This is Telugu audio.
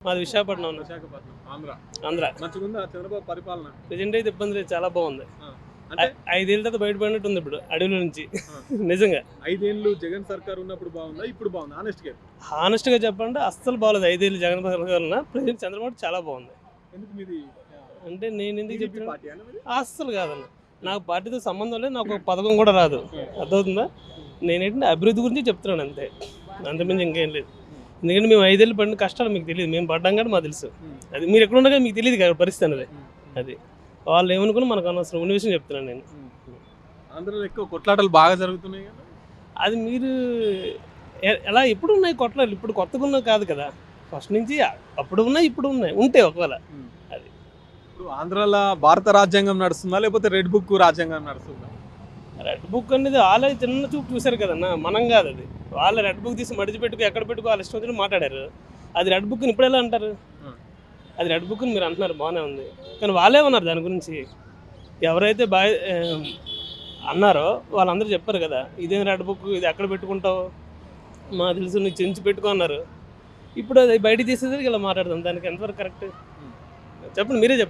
మాది విశాఖపట్నం ఆంధ్ర. ఆంధ్ర. చంద్రబాబు పరిపాలన? ప్రజెంట్ అయితే ఇబ్బంది లేదు చాలా బాగుంది. ఐదేళ్ళ తర్వాత బయటపడినట్టు ఉంది ఇప్పుడు అడవిలో నుంచి. నిజంగా. ఐదేళ్ళు జగన్ సర్కార్ ఉన్నప్పుడు బాగుందా? ఇప్పుడు బాగుందా? ఆనెస్ట్గా హానెస్ట్గా చెప్పాలంటే అస్సలు బాగాలేదు. ఐదేళ్ళు జగన్ వలన ప్రజెంట్ చంద్రబాబు చాలా బాగుంది. ఎందుకు మీది? అంటే నేను ఎందుకు మీది? అస్సలు కాదన్న. నాకు పార్టీతో సంబంధం లేదు నాకు ఒక పథకం కూడా రాదు. అర్థమవుతుందా? నేనేంటంటే అభివృద్ధి గురించి చెప్తున్నాను అంతే. అంతమించి ఇంకేం లేదు. ఎందుకంటే మేము ఐదేళ్ళు పడిన కష్టాలు మీకు తెలియదు. మేము పడ్డాం కానీ మాకు తెలుసు. అది మీరు ఎక్కడ ఉండగా మీకు తెలియదు కదా పరిస్థితి అనేది. అది. వాళ్ళు ఏమనుకున్నా మనకు అనవసరం. ఉన్న విషయం చెప్తున్నాను నేను. ఆంధ్రలో ఎక్కువ కొట్లాటలు బాగా జరుగుతున్నాయి కదా? అది మీరు ఎలా ఎప్పుడు ఉన్నాయి కొట్లాలు ఇప్పుడు కొత్తగా ఉన్నాయి కాదు కదా. ఫస్ట్ నుంచి అప్పుడు ఉన్నాయి ఇప్పుడు ఉన్నాయి. ఉంటాయి ఒకవేళ. అది. ఇప్పుడు ఆంధ్రాలో భారత రాజ్యాంగం నడుస్తుందా? లేకపోతే రెడ్ బుక్ రాజ్యాంగం నడుస్తుందా? రెడ్ బుక్ అనేది వాళ్ళే చిన్న చూపు చూశారు కదన్న మనం కాదు అది. వాళ్ళ రెడ్ బుక్ తీసి మడిచి పెట్టుకు ఎక్కడ పెట్టుకో వాళ్ళ ఇష్టం వచ్చినట్టు మాట్లాడారు. అది రెడ్ బుక్ని ఇప్పుడు ఎలా అంటారు? అది రెడ్ బుక్ మీరు అంటున్నారు బాగానే ఉంది. కానీ వాళ్ళే ఉన్నారు దాని గురించి. ఎవరైతే బా అన్నారో వాళ్ళందరూ చెప్పారు కదా ఇదేం రెడ్ బుక్ ఇది ఎక్కడ పెట్టుకుంటావు? మా తెలుసు నీకు చెంచి పెట్టుకో అన్నారు. ఇప్పుడు అది బయట తీసేసరికి ఇలా మాట్లాడదాం దానికి ఎంతవరకు కరెక్ట్? చెప్పండి మీరే చెప్పండి.